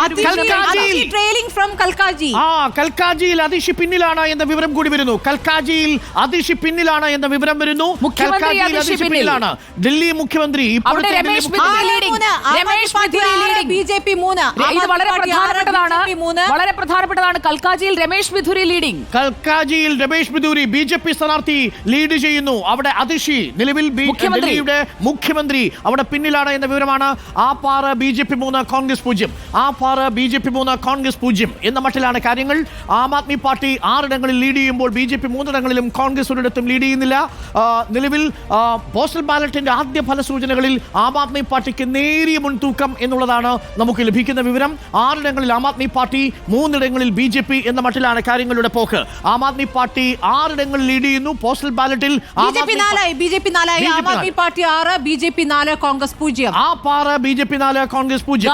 കൽക്കാജിയിൽ. Trailing from Kalkaji. ആ കൽക്കാജിയിൽ അതിഷി പിന്നിലാണ് എന്ന വിവരം കൂടി വരുന്നു. കൽക്കാജിയിൽ അതിഷി പിന്നിലാണ് എന്ന വിവരം വരുന്നു. മുഖ്യമന്ത്രി കൽക്കാജിയിൽ അതിഷി പിന്നിലാണ്. ഡൽഹി മുഖ്യമന്ത്രി. ബി ജെ പി മൂന്ന്? ഇത് വളരെ പ്രധാനപ്പെട്ടതാണ് വളരെ പ്രധാനപ്പെട്ടതാണ് കൽക്കാജിയിൽ Ramesh Bidhuri leading കൽക്കാജിയിൽ Ramesh Bidhuri B J P സ്ഥാനാർത്ഥി ലീഡ് ചെയ്യുന്നു. അവിടെ അതിഷി നിലവിൽ. ഡൽഹിയുടെ മുഖ്യമന്ത്രി അവിടെ പിന്നിലാണ് എന്ന വിവരമാണ്. ആ പാറ ബി ജെ പി മൂന്ന് കോൺഗ്രസ് പൂജ്യം. ആ പാറ് ബി ജെ പി മൂന്ന് കോൺഗ്രസ് പൂജ്യം എന്ന മട്ടിലാണ് കാര്യങ്ങൾ ആം ആദ്മി പാർട്ടി ആറിടങ്ങളിൽ ലീഡ് ചെയ്യുമ്പോൾ ബി ജെ പി മൂന്നിടങ്ങളിലും കോൺഗ്രസ് ഒരിടത്തും ലീഡ് ചെയ്യുന്നില്ല നിലവിൽ പോസ്റ്റൽ ബാലറ്റിന്റെ ആദ്യ ഫലസൂചനകളിൽ ആം ആദ്മി പാർട്ടിക്ക് നേരിയ മുൻതൂക്കം എന്നുള്ളതാണ് നമുക്ക് ലഭിക്കുന്ന വിവരം ആറിടങ്ങളിൽ ആം ആദ്മി പാർട്ടി മൂന്നിടങ്ങളിൽ ബി ജെ പി എന്ന മട്ടിലാണ് കാര്യങ്ങളുടെ പോക്ക് ആം ആദ്മി പാർട്ടി ആറിടങ്ങളിൽ ലീഡ് ചെയ്യുന്നു പോസ്റ്റൽ ബാലറ്റിൽ ബി ആം ജെ പി നാലായി ആം ആദ്മി. പാർട്ടി ആറ് ബി ജെ പി നാല് കോൺഗ്രസ് പൂജ്യം ആ പാറ ബി ജെ പി നാല് കോൺഗ്രസ് പൂജ്യം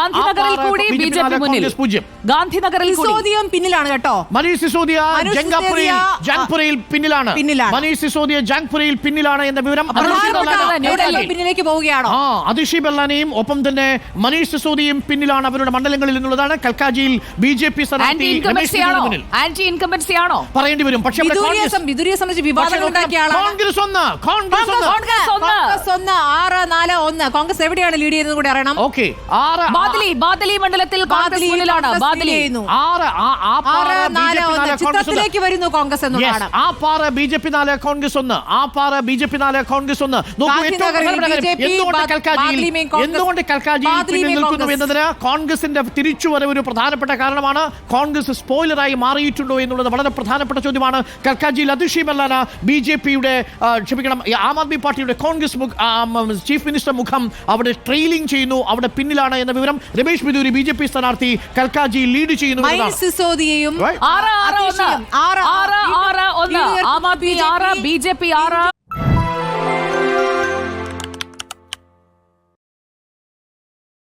ആ ഗാന്ധിനഗറിൽ പാറ കൂടി ബി ജെ നാല് മുന്നിൽ ഗാന്ധിനഗറിൽ കൂടി. പിന്നിലാണ് കേട്ടോ. മനീഷ് സിസോദിയ ജംഗാപുരയിൽ ജാങ്പുരയിൽ പിന്നിലാണ്. പിന്നിലാണ്. മനീഷ് സിസോദിയ ജാങ്പുരയിൽ പിന്നിലാണ് എന്ന വിവരം. പിന്നിലേക്ക് പോവുകയാണ്? ആ അതിഷി ബെല്ലാനയും ഒപ്പം തന്നെ മനീഷ് സിസോദിയും പിന്നിലാണ് അവരുടെ മണ്ഡലങ്ങളിൽ നിന്നുള്ളതാണ്. കൽക്കാജിയിൽ ബി ജെ പി പറയേണ്ടി വരും. പക്ഷേ കോൺഗ്രസ് ഒന്ന്. കോൺഗ്രസ് ഒന്ന്. കോൺഗ്രസ് ഒന്ന്. കോൺഗ്രസ് ആറ് നാല് ഒന്ന്. കോൺഗ്രസ് എവിടെയാണ് ലീഡ് ചെയ്യുന്നത് കൂടെ അറിയണം. ഓക്കെ. ആറ് ബാദലി ബാദലി മണ്ഡലത്തിൽ ചിത്രത്തിലേക്ക് വരുന്നു കോൺഗ്രസ് എന്നുള്ളതാണ്. ആ പാറ ബി ജെ പി നാല് കോൺഗ്രസ് ഒന്ന്. ആ പാറ ബി ജെ പി നാല് കോൺഗ്രസ് ഒന്ന്. എന്തുകൊണ്ട് കൽക്കാജിയിൽ നിൽക്കുന്നു. എന്നതിന് കോൺഗ്രസിന്റെ തിരിച്ചുവരവ് ഒരു പ്രധാനപ്പെട്ട കാരണമാണ്. കോൺഗ്രസ് സ്പോയിലറായി മാറിയിട്ടുണ്ടോ എന്നുള്ളത് വളരെ പ്രധാനപ്പെട്ട ചോദ്യമാണ്. കൽക്കാജിയിൽ അതിഷി മല്ലാന ബി ജെ പിയുടെ ക്ഷമിക്കണം ആം ആദ്മി പാർട്ടിയുടെ കോൺഗ്രസ് ചീഫ് മിനിസ്റ്റർ മുഖം അവിടെ ട്രെയിലിംഗ് ചെയ്യുന്നു. അവിടെ പിന്നിലാണ് എന്ന വിവരം Ramesh Bidhuri B J P സ്ഥാനാർത്ഥി കൽക്കാജി ലീഡ് ചെയ്യുന്നു സിസോദിയയും. ആറ് ആറ് ഒന്ന്. ആറ് ആറ് ആറ് ഒന്ന് ആം ആദ്മി ആറ് ബി ജെ പി ആറ്